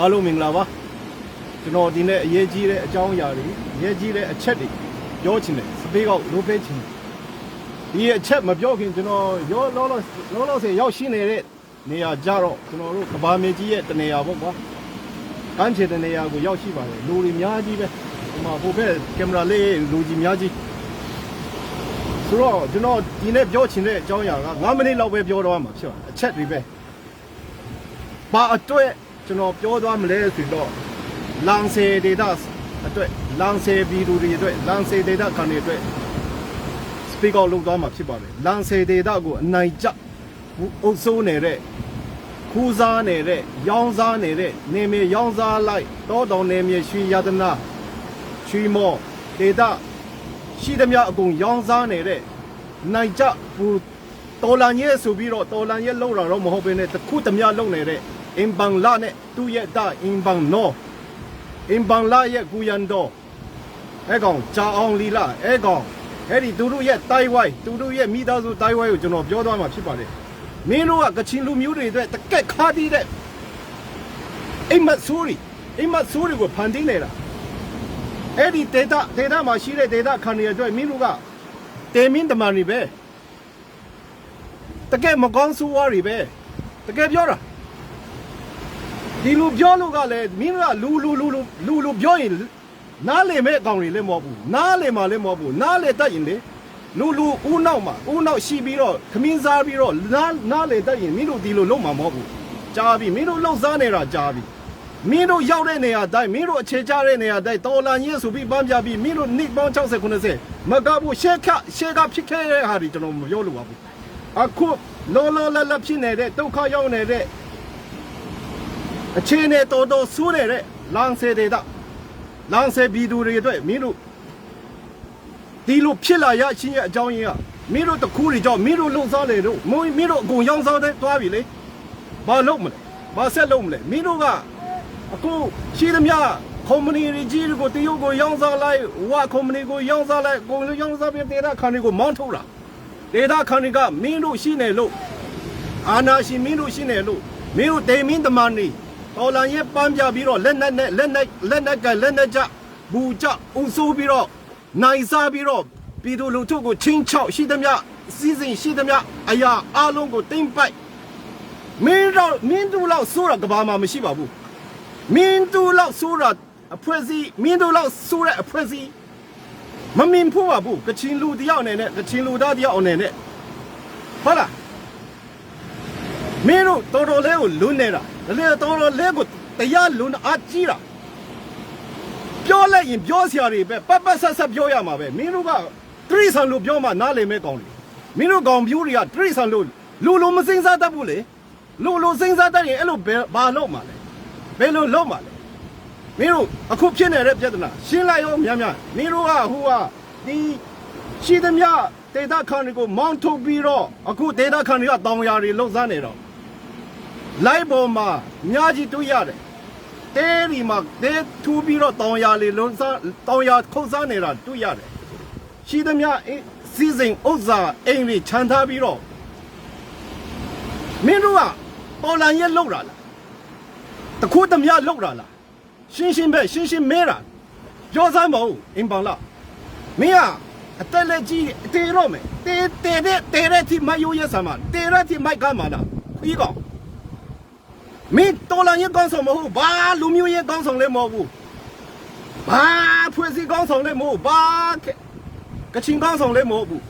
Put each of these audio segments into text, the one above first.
အားလုံးမင်္ဂလာပါကျွန်တော်ဒီနေ့အရေးကြီးတဲ့အကြောင်းအရာတွေအရေးကြီးတဲ့အချက်တွေပြောချင်တယ်စပေးကောက်လိုပေးချင်တယ်ဒီအချက်မပြောခင်ကျွန်တော်ရောလောလောလောလောဆယ်ရောက်ရှိနေတဲ့နေရာကြတော့ကျွန်တော်တို့ကဘာမြေကြီးရဲ့တနေရာပေါ့ကွာကမ်းခြေတနေရာကိုရောက်ရှိပါတယ်လူတွေအများကြီးပဲဒီမှာဟိုဘက်ကင်မရာလေးလူကြီးအများကြီးဆိုတော့ကျွန်တော်ဒီနေ့ပြောချင်တဲ့အကြောင်းအရာက9မိနစ်လောက်ပဲပြောတော့မှာဖြစ်ပါတယ်အချက်တွေပဲဘာအတွက် ကျွန်တော်ပြောသွားမလဲဆိုတော့လန်ဆေဒေတာအတွက်လန်ဆေဗီဒီယိုတွေအတွက်လန်ဆေဒေတာခံတွေအတွက်စပီကာလုပ်သွားမှာဖြစ်ပါတယ်လန်ဆေဒေတာကိုအနိုင်ကျအုပ်စိုးနေတဲ့ခူးစားနေတဲ့ရောင်းစားနေတဲ့နေမြေရောင်းစားလိုက်တောတောင်နေမြေရွှေရတနာရွှေမော်ဒေတာရှိသမျှအကုန်ရောင်းစားနေတဲ့နိုင်ကျဘူးတော်လန်ရဲ့ဆိုပြီးတော့တော်လန်ရဲ့လောက်တာတော့မဟုတ်ဘဲနဲ့တစ်ခုတစ်မျှလုံနေတဲ့ အင်ဘန်လာနဲ့သူ့ရဲ့တာအင်ဘန်နော်အင်ဘန်လာရဲ့ကူယန်တော့အဲကောင်ဂျာအောင်လီလာအဲကောင်အဲ့ဒီသူတို့ရဲ့တိုင်ဝိုင်းသူတို့ရဲ့မိသားစုတိုင်ဝိုင်းကိုကျွန်တော်ပြောသွားမှာဖြစ်ပါတယ်မင်းတို့ကကချင်လူမျိုးတွေအတွက်တကက်ခါတီးတဲ့အိမ်မတ်ဆိုးရီအိမ်မတ်ဆိုးရီကိုဖန်တီးနေတာအဲ့ဒီဒေတာဒေတာမှာရှိတဲ့ဒေတာခံရတဲ့မင်းတို့ကတေမင်းတမန်တွေပဲတကယ်မကောင်းဆိုးဝါးတွေပဲတကယ်ပြောတာ ဒီလူပြောလို့ကလည်းမင်းတို့ကလူလူလူလူလူလူပြောရင်နားလေမဲ့အကောင်တွေလည်းမဟုတ်ဘူးနားလေမှလည်းမဟုတ်ဘူးနားလေတတ်ရင်လေလူလူဦးနောက်မှာဦးနောက်ရှိပြီးတော့ခမင်းစားပြီးတော့နားနားလေတတ်ရင်မင်းတို့ဒီလိုလုံးမှာမဟုတ်ဘူးကြားပြီမင်းတို့လှုပ်စားနေတာကြားပြီမင်းတို့ရောက်တဲ့နေရာတိုင်းမင်းတို့အခြေချတဲ့နေရာတိုင်းတော်လန်ရေးဆိုပြီးပန်းပြပြီးမင်းတို့နှစ်ပေါင်း60 90မကဘူးရှက်ခရှက်ကဖြစ်ခဲ့တဲ့ဟာဒီကျွန်တော်မပြောလို့ပါဘူးအခုလောလောလတ်လတ်ဖြစ်နေတဲ့ဒုက္ခရောက်နေတဲ့ အခြေအနေတော်တော်ဆိုးနေတဲ့လန်ဆယ်တွေတာလန်ဆယ်ဘီဒူတွေအတွက်မင်းတို့ဒီလိုဖြစ်လာရချင်းရဲ့အကြောင်းရင်းကမင်းတို့တခုတွေကြောင့်မင်းတို့လုံစားလေတို့မင်းမင်းတို့အကုန်ရောင်းစားတဲ့တွားပြီလေဘာလုပ်မလဲဘာဆက်လုပ်မလဲမင်းတို့ကအခုရှိသမျှကုမ္ပဏီတွေကြီးတွေကိုတရုတ်ကိုရောင်းစားလိုက်ဝါကုမ္ပဏီကိုရောင်းစားလိုက်အကုန်လုံးရောင်းစားပြီးဒေတာခန်တွေကိုမောင်းထုတ်တာဒေတာခန်တွေကမင်းတို့ရှိနေလို့အာနာရှင်မင်းတို့ရှိနေလို့မင်းတို့ဒေမင်းတမန်နေ တော်လန်ရဲ့ပန်းပြပြီးတော့လက်နက်နဲ့လက်နက်လက်နက်ကလက်နက်ကြဘူကြအုပ်စိုးပြီးတော့နိုင်စားပြီးတော့ပြည်သူလူထုကိုချင်းချောက်ရှိသမျှစီစဉ်ရှိသမျှအရာအလုံးကိုတိမ့်ပိုက်မင်းတို့မင်းတို့လောက်စိုးတာကဘာမှမရှိပါဘူးမင်းတို့လောက်ဆိုးတာအဖွဲ့အစည်းမင်းတို့လောက်ဆိုးတဲ့အဖွဲ့အစည်းမမင်းဖို့ပါဘူးကချင်လူတယောက်အနေနဲ့ကချင်လူသားတယောက်အနေနဲ့ဟုတ်လား မင်းတို့တော်တော်လေးကိုလွန်းနေတာဒါလေတော်တော်လေးကိုတရားလွန်းအကြီးတာပြောလိုက်ရင်ပြောစရာတွေပဲပတ်ပတ်ဆက်ဆက်ပြောရမှာပဲမင်းတို့ကတရိษံလို့ပြောမှနားလည်မဲ့ကောင်းတယ်မင်းတို့ကောင်ပြူတွေကတရိษံလို့လူလူမစင်စားတတ်ဘူးလေလူလူစင်စားတတ်ရင်အဲ့လိုဘယ်ဘာလုပ်မှာလဲဘယ်လိုလုပ်မှာလဲမင်းတို့အခုဖြစ်နေတဲ့ပြဿနာရှင်းလိုက်ရောများများမင်းတို့ကဟိုကဒီရှိသမျှဒေတာခန်တွေကိုမောင်းထုတ်ပြီးတော့အခုဒေတာခန်တွေကတောင်ယာတွေလှုပ်ရှားနေတော့ လိုက်ပေါ်မှာအများကြီးတွေ့ရတယ်တဲဒီမှာတဲထူပြီးတော့တောင်ယာတွေလှုပ်ရှားတောင်ယာခုတ်စားနေတာတွေ့ရတယ်ရှိသမျှအေးစီစဉ်ဥစ္စာအိမ်တွေခြံထားပြီးတော့မင်းတို့ကပေါ်လန်ရဲ့လှုပ်တာလားတခုတည်းလောက်တာလားရှင်းရှင်းပဲရှင်းရှင်းမဲတာပြောစမ်းမဟုတ်အင်ပန်လာမင်းကအတက်လက်ကြီးတေတော့မယ်တေတေတဲ့တေတဲ့တိမယိုးရဆာမတေတဲ့တိမိုက်ကမှာလားခွေးကောင် မင်းတော်လန်ရဲ့ကောင်းဆောင်မဟုတ်ဘာလူမျိုးရဲ့ကောင်းဆောင်လည်းမဟုတ်ဘူးဘာဖွဲ့စည်းကောင်းဆောင်လည်းမဟုတ်ဘာကချင်ကောင်းဆောင်လည်းမဟုတ်ဘူး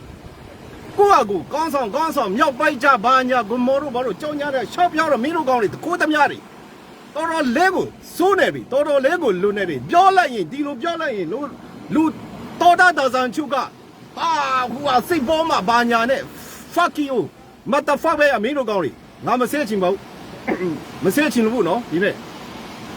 ကိုယ့်အကူကောင်းဆောင်ကောင်းဆောင်မြောက်ပိုက်ကြဘာညာဂွန်မော်တို့ဘာလို့ကြောင်းကြတဲ့ရှော့ပြောင်းတော့မင်းတို့ကောင်းတွေတကိုးသမျှတွေတော်တော်လေးကိုစိုးနေပြီတော်တော်လေးကိုလွတ်နေပြီပြောလိုက်ရင်ဒီလိုပြောလိုက်ရင်လူလူတော်တာတာဆန်ချုပ်ကဟာဟိုဟာစိတ်ပေါ်မှာဘာညာနဲ့ fuck you mother fuck ပဲအမင်းတို့ကောင်းလေငါမဆဲချင်ပါဘူး မဆဲချင်လို့ဘူးနော်ဒီမဲ့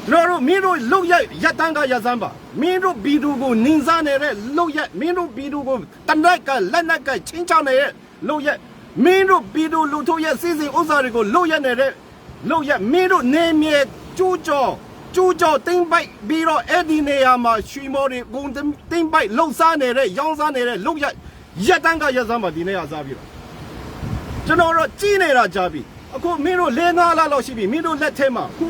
ကျွန်တော်တို့မင်းတို့လုတ်ရက်ရက်တန်းကရက်စမ်းပါမင်းတို့ဘီဒူကိုနင်းစားနေတဲ့လုတ်ရက်မင်းတို့ဘီဒူကိုတနက်ကလက်နက်ကချင်းချနေတဲ့လုတ်ရက်မင်းတို့ဘီဒူလူထုတ်ရဲ့စီစဉ်ဥစ္စာတွေကိုလုတ်ရက်နေတဲ့လို့ရမင်းတို့နေမြေကျူးကျော်ကျူးကျော်တင်းပိုက်ပြီးတော့အဲ့ဒီနေရာမှာရွှေမော်တွေဂုံတင်းပိုက်လှုပ်စားနေတဲ့ရောင်းစားနေတဲ့လို့ရရက်တန်းကရက်စမ်းမှာဒီနေရာစားပြီးတော့ကျွန်တော်တော့ကြီးနေတာကြားပြီ အခုမင်းတို့လေးနာလာလောက်ရှိပြီမင်းတို့လက်ထဲမှာခု